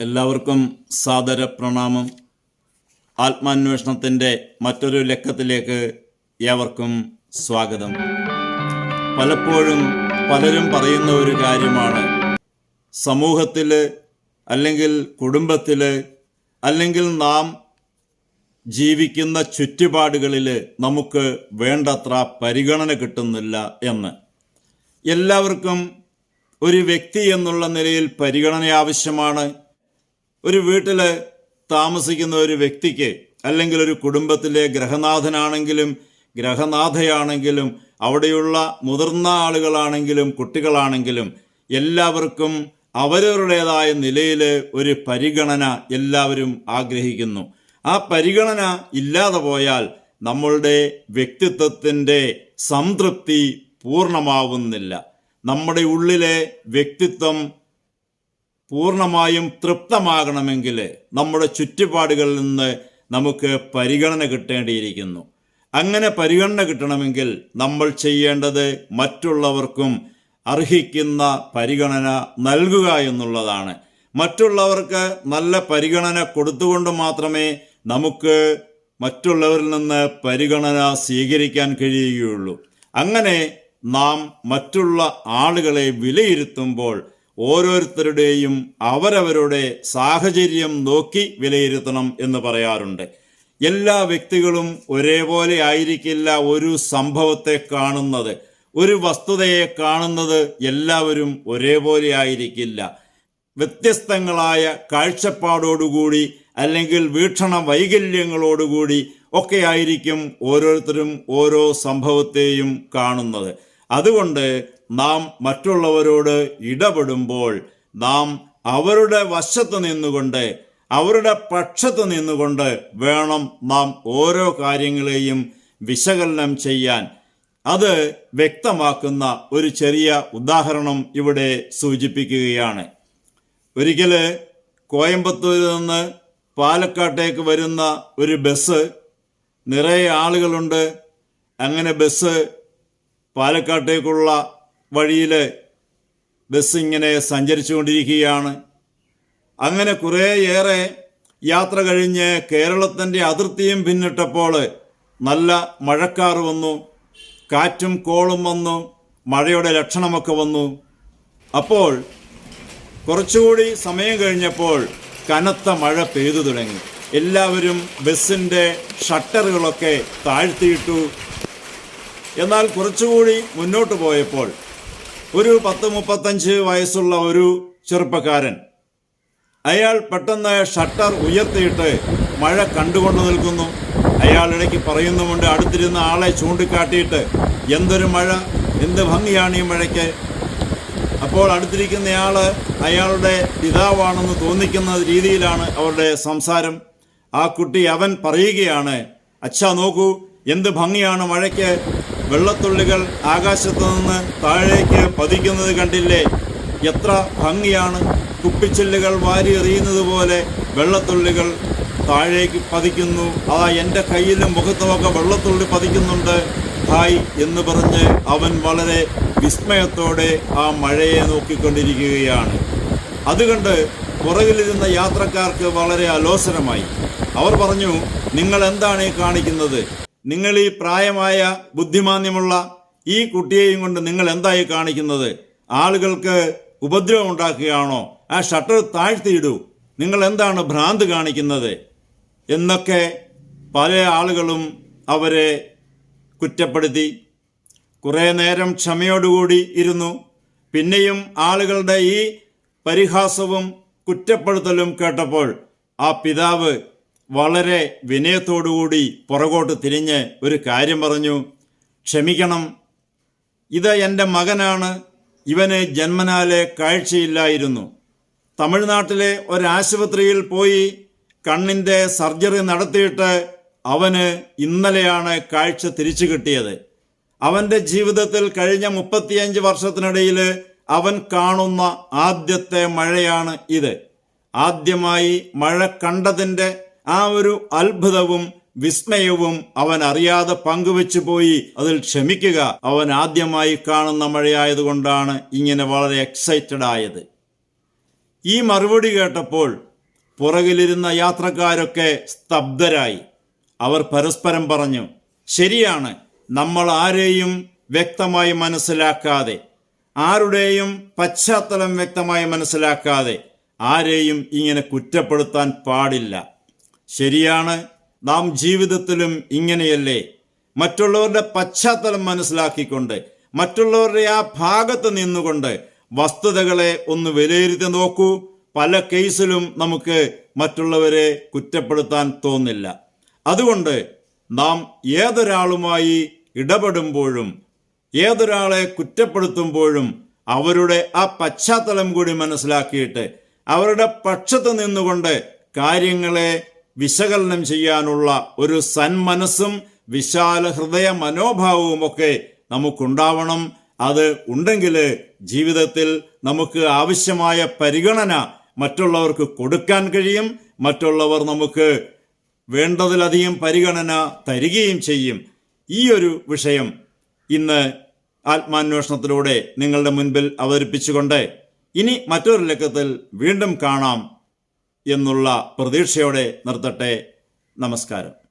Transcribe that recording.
എല്ലാവർക്കും സാദര പ്രണാമം. ആത്മാന്വേഷണത്തിന്റെ മറ്റൊരു ലക്കത്തിലേക്ക് ഏവർക്കും സ്വാഗതം. പലപ്പോഴും പലരും പറയുന്ന ഒരു കാര്യമാണ്. സമൂഹത്തിൽ അല്ലെങ്കിൽ കുടുംബത്തിൽ അല്ലെങ്കിൽ നാം ജീവിക്കുന്ന ചുറ്റുപാടുകളിൽ നമുക്ക് വേണ്ടത്ര പരിഗണന കിട്ടുന്നില്ല എന്ന്. എല്ലാവർക്കും ഒരു വ്യക്തി എന്നുള്ള നിലയിൽ പരിഗണന ആവശ്യമാണ്. ഒരു വീട്ടിൽ താമസിക്കുന്ന ഒരു വ്യക്തിക്ക് അല്ലെങ്കിൽ ഒരു കുടുംബത്തിലെ ഗ്രഹനാഥനാണെങ്കിലും ഗ്രഹനാഥയാണെങ്കിലും അവിടെയുള്ള മുതിർന്ന ആളുകളാണെങ്കിലും കുട്ടികളാണെങ്കിലും എല്ലാവർക്കും അവരവരുടേതായ നിലയിൽ ഒരു പരിഗണന എല്ലാവരും ആഗ്രഹിക്കുന്നു. ആ പരിഗണന ഇല്ലാതെ പോയാൽ നമ്മളുടെ വ്യക്തിത്വത്തിന്റെ സംതൃപ്തി പൂർണമാവുന്നില്ല. നമ്മുടെ ഉള്ളിലെ വ്യക്തിത്വം പൂർണമായും തൃപ്തമാകണമെങ്കിൽ നമ്മുടെ ചുറ്റുപാടുകളിൽ നിന്ന് നമുക്ക് പരിഗണന കിട്ടേണ്ടിയിരിക്കുന്നു. അങ്ങനെ പരിഗണന കിട്ടണമെങ്കിൽ നമ്മൾ ചെയ്യേണ്ടത് മറ്റുള്ളവർക്കും അർഹിക്കുന്ന പരിഗണന നൽകുക എന്നുള്ളതാണ്. മറ്റുള്ളവർക്ക് നല്ല പരിഗണന കൊടുത്തുകൊണ്ട് മാത്രമേ നമുക്ക് മറ്റുള്ളവരിൽ നിന്ന് പരിഗണന സ്വീകരിക്കാൻ കഴിയുകയുള്ളൂ. അങ്ങനെ നാം മറ്റുള്ള ആളുകളെ വിലയിരുത്തുമ്പോൾ ഓരോരുത്തരുടെയും അവരവരുടെ സാഹചര്യം നോക്കി വിലയിരുത്തണം എന്ന് പറയാറുണ്ട്. എല്ലാ വ്യക്തികളും ഒരേപോലെ ആയിരിക്കില്ല ഒരു സംഭവത്തെ കാണുന്നത്. ഒരു വസ്തുതയെ കാണുന്നത് എല്ലാവരും ഒരേപോലെ ആയിരിക്കില്ല. വ്യത്യസ്തങ്ങളായ കാഴ്ചപ്പാടോടുകൂടി അല്ലെങ്കിൽ വീക്ഷണ വൈകല്യങ്ങളോടുകൂടി ഒക്കെ ആയിരിക്കും ഓരോരുത്തരും ഓരോ സംഭവത്തെയും കാണുന്നത്. അതുകൊണ്ട് നാം മറ്റുള്ളവരോട് ഇടപെടുമ്പോൾ നാം അവരുടെ വശത്ത് നിന്നുകൊണ്ട് അവരുടെ പക്ഷത്ത് നിന്നുകൊണ്ട് വേണം നാം ഓരോ കാര്യങ്ങളെയും വിശകലനം ചെയ്യാൻ. അത് വ്യക്തമാക്കുന്ന ഒരു ചെറിയ ഉദാഹരണം ഇവിടെ സൂചിപ്പിക്കുകയാണ്. ഒരിക്കൽ കോയമ്പത്തൂരിൽ നിന്ന് പാലക്കാട്ടേക്ക് വരുന്ന ഒരു ബസ് നിറയെ ആളുകളുണ്ട്. അങ്ങനെ ബസ് പാലക്കാട്ടേക്കുള്ള വഴിയിൽ ബസ് ഇങ്ങനെ സഞ്ചരിച്ചുകൊണ്ടിരിക്കുകയാണ്. അങ്ങനെ കുറേയേറെ യാത്ര കഴിഞ്ഞ് കേരളത്തിന്റെ അതിർത്തിയും പിന്നിട്ടപ്പോൾ നല്ല മഴക്കാർ വന്നു കാറ്റും കോളും വന്നു മഴയുടെ ലക്ഷണമൊക്കെ വന്നു. അപ്പോൾ കുറച്ചുകൂടി സമയം കഴിഞ്ഞപ്പോൾ കനത്ത മഴ പെയ്തു തുടങ്ങി. എല്ലാവരും ബസ്സിന്റെ ഷട്ടറുകളൊക്കെ താഴ്ത്തിയിട്ടു. എന്നാൽ കുറച്ചുകൂടി മുന്നോട്ട് പോയപ്പോൾ ഒരു പത്ത് മുപ്പത്തഞ്ച് വയസ്സുള്ള ഒരു ചെറുപ്പക്കാരൻ. അയാൾ പെട്ടെന്ന് ഷട്ടർ ഉയർത്തിയിട്ട് മഴ കണ്ടുകൊണ്ട് നിൽക്കുന്നു. അയാൾ ഇടയ്ക്ക് പറയുന്നുമുണ്ട് അടുത്തിരുന്ന ആളെ ചൂണ്ടിക്കാട്ടിയിട്ട് എന്തൊരു മഴ എന്ത് ഭംഗിയാണ് ഈ മഴയ്ക്ക്? അപ്പോൾ അടുത്തിരിക്കുന്നയാൾ അയാളുടെ പിതാവാണെന്ന് തോന്നിക്കുന്ന രീതിയിലാണ് അവരുടെ സംസാരം. ആ കുട്ടി അവൻ പറയുകയാണ് അച്ഛ നോക്കൂ എന്ത് ഭംഗിയാണ് മഴയ്ക്ക്? വെള്ളത്തുള്ളികൾ ആകാശത്തു നിന്ന് താഴേക്ക് പതിക്കുന്നത് കണ്ടില്ലേ? എത്ര ഭംഗിയാണ്. കുപ്പിച്ചില്ലുകൾ വാരി എറിയുന്നത് പോലെ വെള്ളത്തുള്ളികൾ താഴേക്ക് പതിക്കുന്നു. ആ എന്റെ കയ്യിലും മുഖത്തുമൊക്കെ വെള്ളത്തുള്ളി പതിക്കുന്നുണ്ട്. ഹായ് എന്ന് പറഞ്ഞ് അവൻ വളരെ വിസ്മയത്തോടെ ആ മഴയെ നോക്കിക്കൊണ്ടിരിക്കുകയാണ്. അതുകൊണ്ട് പുറകിലിരുന്ന യാത്രക്കാർക്ക് വളരെ അലോസരമായി. അവർ പറഞ്ഞു നിങ്ങൾ എന്താണ് ഈ കാണിക്കുന്നത്? നിങ്ങൾ ഈ പ്രായമായ ബുദ്ധിമാന്യമുള്ള ഈ കുട്ടിയെയും കൊണ്ട് നിങ്ങൾ എന്തായി കാണിക്കുന്നത്? ആളുകൾക്ക് ഉപദ്രവം ഉണ്ടാക്കുകയാണോ? ആ ഷട്ടർ താഴ്ത്തിയിടൂ. നിങ്ങൾ എന്താണ് ഭ്രാന്ത് കാണിക്കുന്നത്? എന്നൊക്കെ പല ആളുകളും അവരെ കുറ്റപ്പെടുത്തി. കുറേ നേരം ക്ഷമയോടുകൂടി ഇരുന്നു. പിന്നെയും ആളുകളുടെ ഈ പരിഹാസവും കുറ്റപ്പെടുത്തലും കേട്ടപ്പോൾ ആ പിതാവ് വളരെ വിനയത്തോടുകൂടി പുറകോട്ട് തിരിഞ്ഞ് ഒരു കാര്യം പറഞ്ഞു. ക്ഷമിക്കണം. ഇത് എന്റെ മകനാണ്. ഇവന് ജന്മനാലെ കാഴ്ചയില്ലായിരുന്നു. തമിഴ്നാട്ടിലെ ഒരാശുപത്രിയിൽ പോയി കണ്ണിന്റെ സർജറി നടത്തിയിട്ട് അവന് ഇന്നലെയാണ് കാഴ്ച തിരിച്ചു കിട്ടിയത്. അവന്റെ ജീവിതത്തിൽ കഴിഞ്ഞ മുപ്പത്തിയഞ്ച് വർഷത്തിനിടയിൽ അവൻ കാണുന്ന ആദ്യത്തെ മഴയാണ് ഇത്. ആദ്യമായി മഴ കണ്ടതിന്റെ ആ ഒരു അത്ഭുതവും വിസ്മയവും അവൻ അറിയാതെ പങ്കുവെച്ചു പോയി അതിൽ ക്ഷമിക്കുക. അവൻ ആദ്യമായി കാണുന്ന മഴയായതുകൊണ്ടാണ് ഇങ്ങനെ വളരെ എക്സൈറ്റഡ് ആയത്. ഈ മറുപടി കേട്ടപ്പോൾ പുറകിലിരുന്ന യാത്രക്കാരൊക്കെ സ്തബ്ധരായി. അവർ പരസ്പരം പറഞ്ഞു ശരിയാണ് നമ്മൾ ആരെയും വ്യക്തമായി മനസ്സിലാക്കാതെ ആരുടെയും പശ്ചാത്തലം വ്യക്തമായി മനസ്സിലാക്കാതെ ആരെയും ഇങ്ങനെ കുറ്റപ്പെടുത്താൻ പാടില്ല. ശരിയാണ്. നാം ജീവിതത്തിലും ഇങ്ങനെയല്ലേ? മറ്റുള്ളവരുടെ പശ്ചാത്തലം മനസ്സിലാക്കിക്കൊണ്ട് മറ്റുള്ളവരുടെ ആ ഭാഗത്ത് നിന്നുകൊണ്ട് വസ്തുതകളെ ഒന്ന് വിലയിരുത്തി നോക്കൂ. പല കേസിലും നമുക്ക് മറ്റുള്ളവരെ കുറ്റപ്പെടുത്താൻ തോന്നില്ല. അതുകൊണ്ട് നാം ഏതൊരാളുമായി ഇടപെടുമ്പോഴും ഏതൊരാളെ കുറ്റപ്പെടുത്തുമ്പോഴും അവരുടെ ആ പശ്ചാത്തലം കൂടി മനസ്സിലാക്കിയിട്ട് അവരുടെ പക്ഷത്ത് നിന്നുകൊണ്ട് കാര്യങ്ങളെ വിശകലനം ചെയ്യാനുള്ള ഒരു സന്മനസ്സും വിശാല ഹൃദയ മനോഭാവവും ഒക്കെ നമുക്കുണ്ടാവണം. അത് ഉണ്ടെങ്കിൽ ജീവിതത്തിൽ നമുക്ക് ആവശ്യമായ പരിഗണന മറ്റുള്ളവർക്ക് കൊടുക്കാൻ കഴിയും. മറ്റുള്ളവർ നമുക്ക് വേണ്ടതിലധികം പരിഗണന തരികയും ചെയ്യും. ഈ ഒരു വിഷയം ഇന്ന് ആത്മാന്വേഷണത്തിലൂടെ നിങ്ങളുടെ മുൻപിൽ അവതരിപ്പിച്ചുകൊണ്ട് ഇനി മറ്റൊരു ലക്കത്തിൽ വീണ്ടും കാണാം. എന്നുള്ള പ്രതീക്ഷയോടെ നിർത്തട്ടെ. നമസ്കാരം.